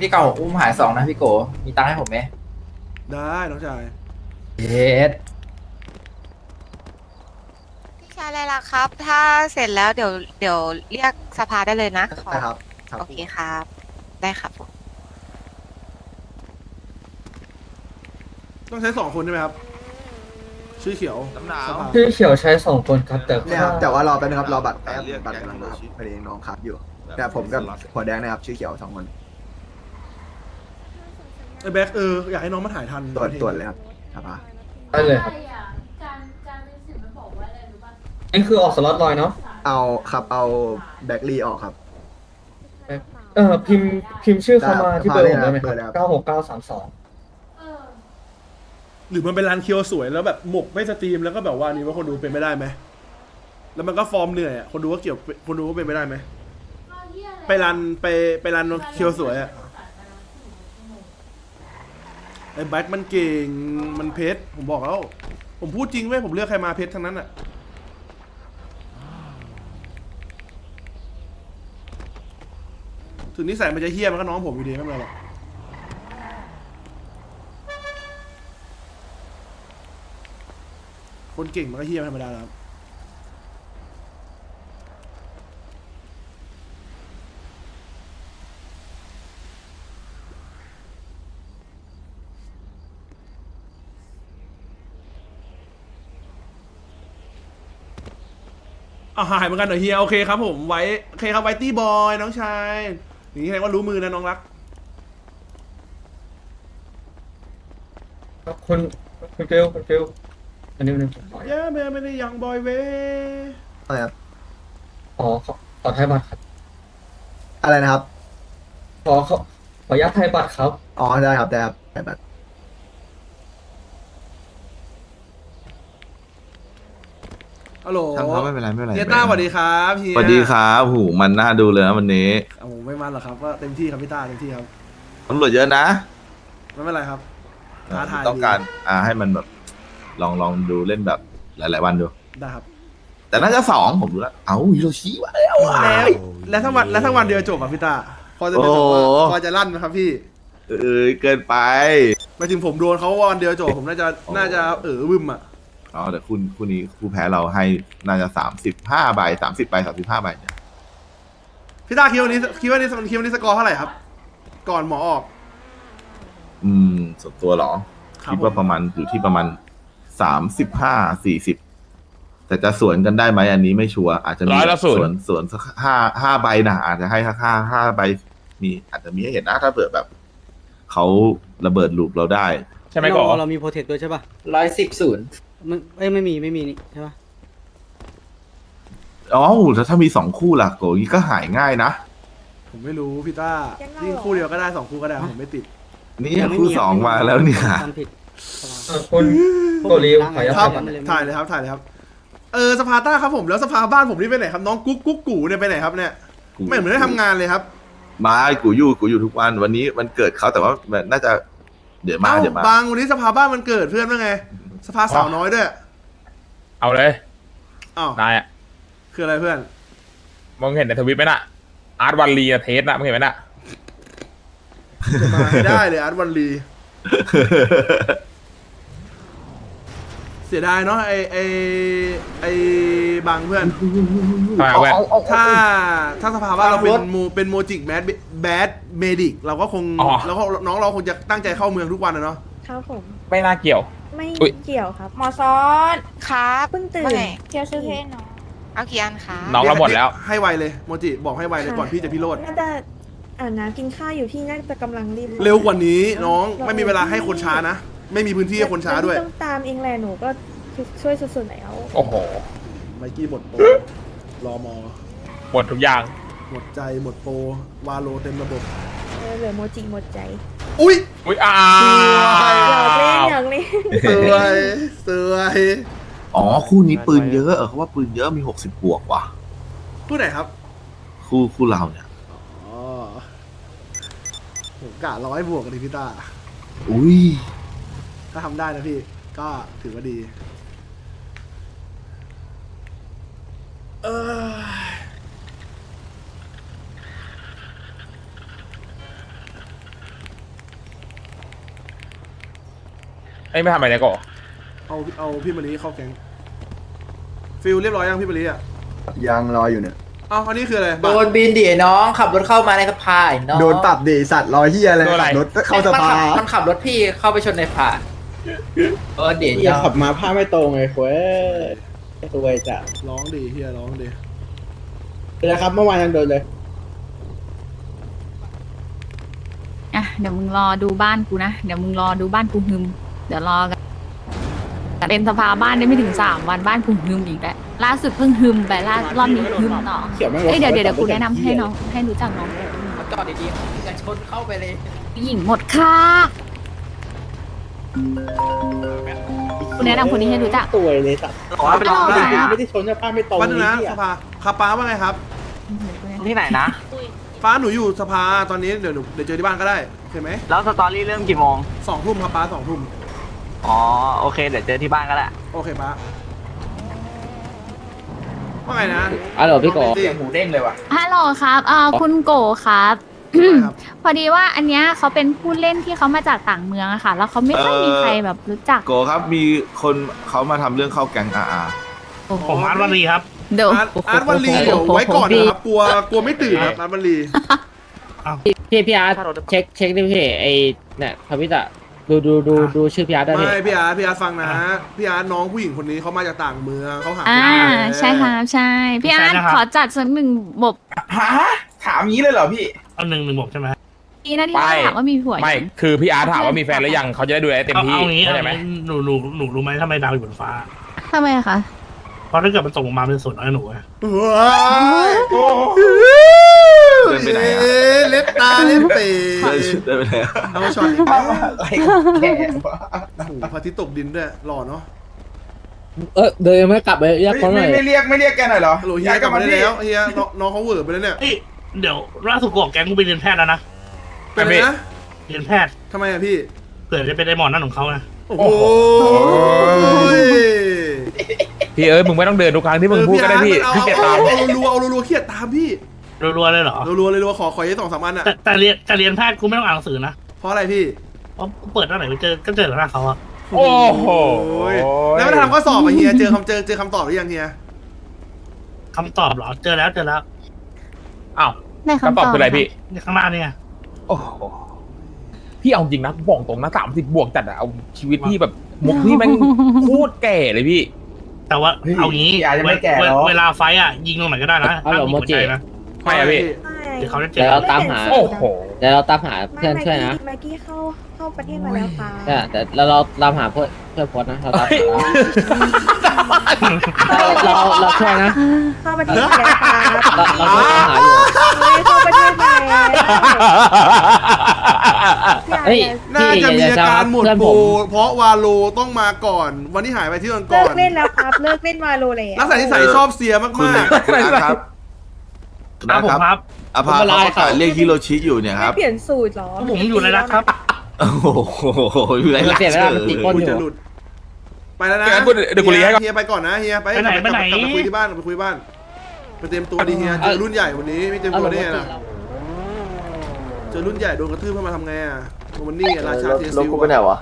พี่เก่าอุ้มหายสองนะพี่โก มีตังค์ให้ผมไหมได้น้องชายเย็ดพี่ชายอะไรล่ะครับ ถ้าเสร็จแล้วเดี๋ยวเดี๋ยวเรียกสภาได้เลยนะขอครับครับโอเคครับ ได้ครับผมต้องใช้สองคนใช่ไหมครับ ชื่อเขียวน้ำหนาว สภาพี่เขียวใช้สองคนครับแต่เนี่ยครับแต่ว่ารอแป๊บนึงครับรอบัตรแต่แป๊บเรียกบัตรแก๊งกำลังมาครับชิพอดีน้องครับอยู่ แต่ผมกับหัวแดงนะครับชื่อเขียวสองคน ไอ้แบ็คเอออยากให้น้องมาถ่ายทันตรวจตรวจเลยครับสภาได้เลยครับ การการเป็นสื่อมันบอกว่าอะไรรู้ป่ะนี่คือออกสล็อตลอยเนาะ เอาครับเอาแบ็คลีออกครับ เออพิมพ์พิมพ์ชื่อเข้ามาที่เบอร์ผมได้ไหมคเบอร์อะไรครัรับบเก้าหกเก้าสามสองเออหรือมันเป็นร้านเคียวสวยแล้วแบบหมกไม่สตรีมแล้วก็แบบว่านี่ว่าคนดูเป็นไม่ได้ไหมแล้วมันก็ฟอร์มเหนื่อยอะคนดูก็เกี่ยวคนดูก็เป็นไม่ได้ไหมก็เหี้ยอะไรไปร้านไปไปร้านเคียวสวยอะ ไอ้แบ็คมันเก่ง มันเพชร ผมบอกแล้ว ผมพูดจริงเว้ย ผมเลือกใครมาเพชรทั้งนั้นอะถึงนิสัยมันจะเฮี้ยมันก็น้องผมอยู่ดีไม่เป็นไรหรอกคนเก่งมันก็เฮี้ยธรรมดาแล้วครับ อ่าหายเหมือนกันเหรอเฮียโอเคครับผมไว้โอเคครับไวตี้บอยน้องชายอย่างนี้แสดงว่ารู้มือนะน้องรักคุณคุณฟิลคุณฟิลอันนี้มันงขอเย้แม่ไม่ได้ยังบอยเว้อะไรครับ ขอขอขอไทยบัตรครับ อะไรนะครับ ขอขอขออนุญาตไทยบัตรครับ อ๋อได้ครับได้ครับได้บัตร ฮัลโหลทำเขาไม่เป็นไรไม่เป็นไรเฮียต้าสวัสดีครับเฮียสวัสดีครับหูมันน่าดูเลยนะวันนี้โอ้โหไม่มันหรอกครับก็เต็มที่ครับพี่ต้าเต็มที่ครับตำรวจเยอะนะไม่เป็นไรครับท้าทายต้องการอ่าให้มันแบบ ลองลองดูเล่นแบบหลาย ๆ วันดูได้ครับ แต่น่าจะสองผมดูแล้วเอ้าฮิโรชิมาแล้วอะแล้วแล้วถ้าวันแล้วถ้าวันเดียวจบอะพี่ต้าพอจะเป็นแบบว่าโอ้พอจะลั่นไหมครับพี่เออเกินไปหมายถึงผมโดนเขาวันเดียวจบผมน่าจะน่าจะเออบึ้มอะ อ๋อแต่คุณคู่นี้คู่แพ้เราให้น่าจะสามสิบห้าใบสามสิบใบสามสิบห้าใบเนี่ยพี่ต้าคิดว่านี้คิดว่านี้คิดว่านี้สกอร์เท่าไหร่ครับ ก่อนหมอออก อืมส่วนตัวเหรอ ครับคิดว่าผม ประมาณอยู่ที่ประมาณสามสิบห้าสี่สิบแต่จะสวนกันได้ไหมอันนี้ไม่ชัวร์อาจจะมีร้อยละศูนย์ สวนสวนสักห้าห้าใบนะอาจจะให้ห้าห้าห้าใบมีอาจจะมีให้เห็นนะถ้าเผื่อแบบเขาระเบิดลูกเราได้ ใช่ไหมก่อเราเรามีโปรเทคด้วยใช่ป่ะร้อยสิบศูนย์ มันเอ้ยไม่มีไม่มีนี่ใช่ป่ะอ๋อแล้วถ้ามีสองคู่ล่ะโกงี้ก็หายง่ายนะ ผมไม่รู้พี่ต้ายิ่งคู่เดียวก็ได้สองคู่ก็ได้ผมไม่ติด นี่ยังไม่คู่มีสองมาแล้วเนี่ยทำผิดเออคุณโกริวขออนุญาตครับไทยบัตรถ่ายเลยครับถ่ายเลยครับ เออสภาต้าครับผมแล้วสภาบ้านผมนี่ไปไหนครับน้องกุ๊กกุ๊กกูเนี่ยไปไหนครับเนี่ยไม่เหมือนได้ทำงานเลยครับมากูอยู่กูอยู่ทุกวันวันนี้วันเกิดเขาแต่ว่าน่าจะเดี๋ยวมาเอ้าเดี๋ยวมาบางวันนี้สภาบ้านมันเกิดเพื่อนว่าไง สภาสาวน้อยด้วยเอาเลยอ้าวนายอะคืออะไรเพื่อนมึงเห็นในทวิตไหมน่ะ อาร์ตวันลีอะเทสน่ะมึงเห็นไหมน่ะจะมาให้ได้เลยอาร์ตวันลี เสียดายเนาะไอไอไอบางเพื่อน ทำไมเว้ยถ้าถ้าสภาบ้านเราเป็นโมเป็นโมจิกแมดแบดเมดิกเราก็คงอ๋อ แล้วก็น้องเราคงจะตั้งใจเข้าเมืองทุกวันนะเนาะ ครับผมไม่น่าเกี่ยว ไม่อุ๊ย เกี่ยวครับ หมอซอนครับเพิ่งตื่น ว่าไงเที่ยวชื่อเทศเนาะเอากี่อันคะน้องเราหมดแล้ว ให้ไวเลยโมจิบอกให้ไวเลยก่อนพี่จะพิโรธน่าจะอ่านะกินข้าวอยู่พี่น่าจะกำลังรีบเร็วกว่านี้น้องไม่มีเวลาให้คนช้านะ ไม่มีพื้นที่ให้คนช้าด้วยต้องตามเองแหละหนูก็ช่วยสุดๆแล้วโอ้โหไมกี้หมดโปรรอมอหมดทุกอย่างหมดใจหมดโปรวาโลเต็มระบบเออเหลือโมจิหมดใจ อุ้ยอุ้ยอ้าอยากเล่นวอยากเล่นสวยสวยอ๋อ คู่นี้ปืนเยอะเออเขาว่าปืนเยอะมีหกสิบบวกว่ะ ผู้ไหนครับคู่คู่เราเนี่ย อ๋อผมกะร้อยบวกกันดิพี่ตา อุ้ย ถ้าทำได้นะพี่ ก็ถือว่าดี ไอ้ยไม่ทำอะไรเนี่ยโกเอาเอาพี่มารีเข้าแก๊งฟิลเรียบร้อยยังพี่มารีอะยังรออยู่เนี่ย เอาอันนี้คืออะไรโดนบินดิน้องขับรถเข้ามาในสภาไอ้น้องโดนปรับดิสัตว์รอเฮียอะไรขับรถเข้าสมันภาขับมันขับรถพี่เข้าไปชนในผาโดนดิอย่าน้องขับมาผ้าไม่ตรงไงเว้ยตัวจะร้องดิเฮียร้องดินะครับเมื่อวานยังโดนเลย อะเดี๋ยวมึงรอดูบ้านกูนะ เดี๋ยวมึงรอดูบ้านกูฮึม เดี๋ยวรอกันเป็นสภาบ้านได้ไม่ถึงสามวันบ้านกูฮึมอีกแล้วล่าสุดเพิ่งฮึมไปล่ารอบนี้ฮึมต่อเขียวแม่งเอ้ยเดี๋ยวเดี๋ยวเดี๋ยวกูแนะนำให้น้องให้รู้จักน้องเขาจอดดีๆจะชนเข้าไปเลยผู้หญิงหมดค่ะกูแนะนำคนนี้ให้รู้จักตัวเลยสัตว์อ๋อไปลองเอาได้เหรอไม่ได้ชนกับผ้าไม่ตรงวันนึงนะไอ้เหี้ยสภาคาป้าว่าไงครับที่ไหนนะป้าหนูอยู่สภาตอนนี้เดี๋ยวหนูเดี๋ยวเจอที่บ้านก็ได้โอเคไหมแล้วสตอรี่เริ่มกี่โมงสองทุ่มครับป้าสองทุ่ม อ๋อโอเค เดี๋ยวเจอที่บ้านก็ได้โอเคป้าว่าไงนะอ๋อเหรอพี่โกว่าไงสิเสียงหมูเด้งเลยว่ะ ฮัลโหลครับเอ่อคุณโกครับ ครับ พอดีว่าอันเนี้ยเขาเป็นผู้เล่นที่เขามาจากต่างเมืองอะค่ะ แล้วเขาไม่ค่อยมีใครแบบรู้จักโกครับมีคนเขามาทำเรื่องเข้าแก๊งอาอาผมอาร์ตวันรีครับ เดี๋ยวอาร์ตอาร์ตวันลีเดี๋ยวไว้ก่อนนะครับกลัวกลัวไม่ตื่นครับอาร์ตวันลีพี่พี่อาร์ตเช็คเช็คดิพี่ไอเนี่ยทวิตอะ ดูดูดูดูชื่อพี่อาร์ตได้พี่ไม่พี่อาร์ตพี่อาร์ตฟังนะพี่อาร์ตน้องผู้หญิงคนนี้เขามาจากต่างเมืองเขาหาอ่าคนแก่ใช่ครับใช่ พี่อาร์ตใช่นะครับขอจัดสักหนึ่งบทฮะถามงี้เลยเหรอพี่เอาหนึ่งหนึ่งบอกใช่ไหมนี้นะที่ไม่ถามว่ามีผัวไม่ คือพี่อาร์ตถามว่ามีแฟนหรือยังเขาจะได้ดูแลเต็มเอาที่เอางี้เข้าใจไหมหนูหนูหนูรู้ไหมทำไมดาวอยู่บนฟ้าทำไมอะคะ เพราะถ้าเกิดมันตกลงมาเป็นส่วนน้อยหนูอะว้ายเดินไปไหนอะเอ๊ะเล็บตาเล็บเป๋เดินเดินไปไหนอะเอาช็อตอีกอะไรแก่วะโอ้โหพระอาทิตย์ตกดินด้วยหล่อเนาะเออเดินไม่กลับไปเรียกเขาหน่อย ไม่เรียกไม่เรียกแกหน่อยเหรอฮัลโหลเฮียกลับมาได้แล้วเฮียน้องน้องเขาเหวอร์ไปแล้วเนี่ยเอ้ยเดี๋ยวล่าสุดกูออกแก๊งกูไปเรียนแพทย์แล้วนะเป็นไงนะเรียนแพทย์ทำไมอะพี่ เผื่อจะเป็นไดมอนด์นั่นของเขานะโอ้โห พี่เอ้ยมึงไม่ต้องเดินทุกครั้งที่มึงพูดก็ได้พี่เอาพี่เกียจตามเอารัวๆเอารัวๆเครียดตามพี่รัวๆเลยเหรอรัวๆเลยรัวๆขอขอยี่สองสามอันอะแต่แต่เรียนแต่เรียนแพทย์กูไม่ต้องอ่านหนังสือนะเพราะอะไรพี่เพราะกูเปิดหน้าไหนไปเจอก็เจอหน้าเขาอะโอ้โหยแล้วมันทำข้อสอบอะเฮียเจอคำเจอเจอคำตอบหรือยังเฮียคำตอบเหรอเจอแล้วเจอแล้วอ้าวในคำตอบคืออะไรพี่นี่ข้างหน้าเนี่ยโอ้โหพี่เอาจริงนะบอกตรงนะสามสิบบวกจัดอะเอาชีวิตพี่แบบมุกพี่แม่งโคตรแก่เลยพี่ แต่ว่าเฮ้ยเอางี้พี่อาร์ตยังไม่แก่เวหรอกเวลาไฟต์อะยิงตรงไหนก็ได้นะเอาเหรอห้ามยิงหัวใจโมจินะไม่อะพี่ เดี๋ยวเขาจะเจเดี๋ยวอเราตามหา โอ้โห เดี๋ยวเราตามหาเพื่อนช่วยนะแม็กกี้เข้าเข้าประเทศมาแล้วค่ะใช่แต่เราเราตามหาเพื่อนเพื่อนโพสต์นะเราตามหาเราเราช่วยนะ เข้าประเทศมาแล้วค่ะเราเราช่วยตามหาอยู่เฮ้ยเข้าประเทศมาแล้ว เฮ้ยน่าจะมีอาการหมดเพื่อนโปผรมเพราะวาโลต้องมาก่อน วันที่หายไปที่ก่อนเลิก่อกนเล่นแล้วครับ เลิกเล่นวาโลแล้วลักษณะนิสัยชอบเสียมากคุณมากคุณอาร์ตครับคุณครัอาบร์ตผมครับครับ อาภาเขาประกาศเรียกฮิโรชิอยู่เนี่ยคไม่รับเปลี่ยนสูตรเหรอผมอยู่เลยนะครับ โอ้โหอยู่ไรหลักเปลี่ยนเวลามันติดก้น คุณจะหลุด ไปแล้วนะงั้นกูเดี๋ยวกูรีให้ก่อน เฮียไปก่อนนะเฮียไปไปไหนกลับไปไหน กลับไปคุยที่บ้านกลับไปคุยบ้านไปเตรียมตัวดีเฮียเจอรุ่นใหญ่วันนี้ไม่เตรียมเอาตัวลงได้มาไงติล่ะเรา เจอรุ่นใหญ่โดนกระทืบเพื่อมาทำไงอะโรมันนี่อะราชาเจรถซิลกูไปไหนวะ